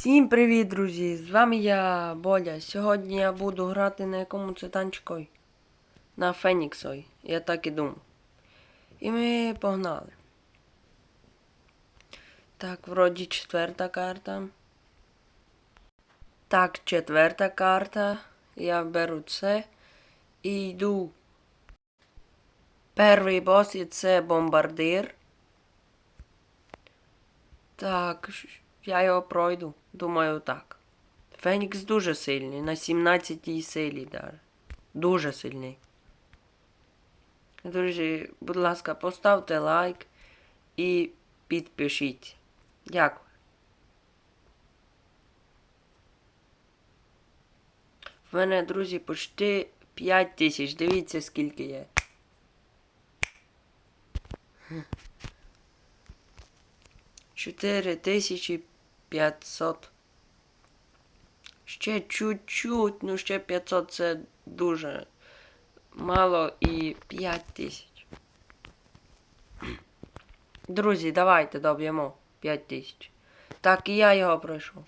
Всім привіт, друзі! З вами я, Боля. Сьогодні я буду грати на якому це танчикой? На Феніксой. Я так і думав. І ми погнали. Так, вроді четверта карта. Так, четверта карта. Я беру це і йду. Перший бос і це бомбардир. Так, я його пройду. Думаю, так. Фенікс дуже сильний, на 17-й силі даже. Дуже сильний. Друзі, будь ласка, поставте лайк і підпишіть. Дякую. В мене, друзі, почти 5 тисяч. Дивіться, скільки є. Чотири тисячі п'ятсот. Ще чуть-чуть, ну ще 500 це дуже мало і 5 тисяч. Друзі, давайте доб'ємо 5 тисяч. Так, і я його пройшов.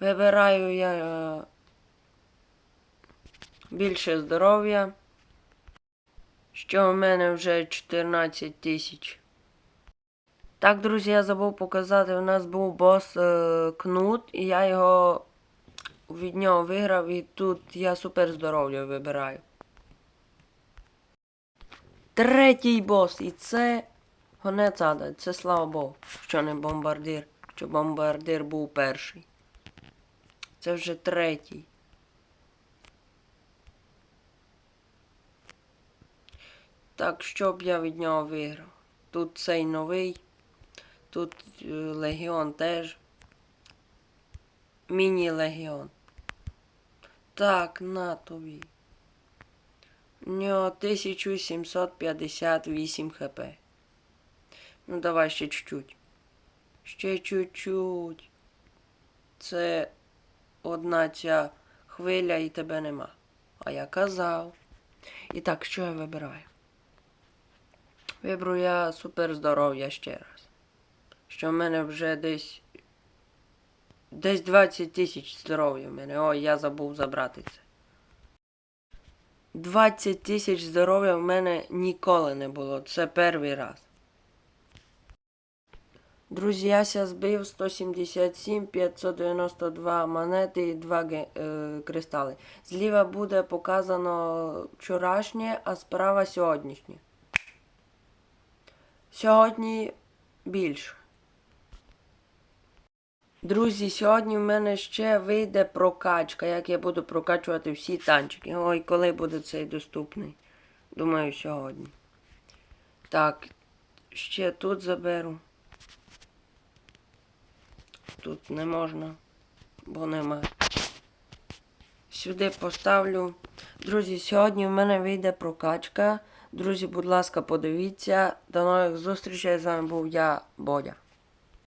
Вибираю я е, більше здоров'я. Що в мене вже 14 тисяч. Так, друзі, я забув показати, у нас був бос е, Кнут, і я його від нього виграв, і тут я супер здоров'я вибираю. Третій бос, і це гонець ада, це слава Богу, що не бомбардир, що бомбардир був перший. Це вже третій. Так, що б я від нього виграв? Тут цей новий. Тут е, Легіон теж. Міні-легіон. Так, на тобі. У нього 1758 хп. Ну, давай ще чуть-чуть. Ще чуть-чуть. Це одна ця хвиля і тебе нема. А я казав. І так, що я вибираю? Виберу я супер здоров'я ще раз. Що в мене вже десь. Десь 20 тисяч здоров'я в мене. Ой, я забув забрати це. 20 тисяч здоров'я в мене ніколи не було. Це перший раз. Друзі, я ся збив 177, 592 монети і 2 е, кристали. Зліва буде показано вчорашнє, а справа сьогоднішнє. Сьогодні більше. Друзі, сьогодні в мене ще вийде прокачка, як я буду прокачувати всі танчики. Ой, коли буде цей доступний? Думаю, сьогодні. Так, ще тут заберу. Тут не можна, бо нема. Сюди поставлю. Друзі, сьогодні в мене вийде прокачка. Друзі, будь ласка, подивіться. До нових зустрічей. З вами був я, Бодя.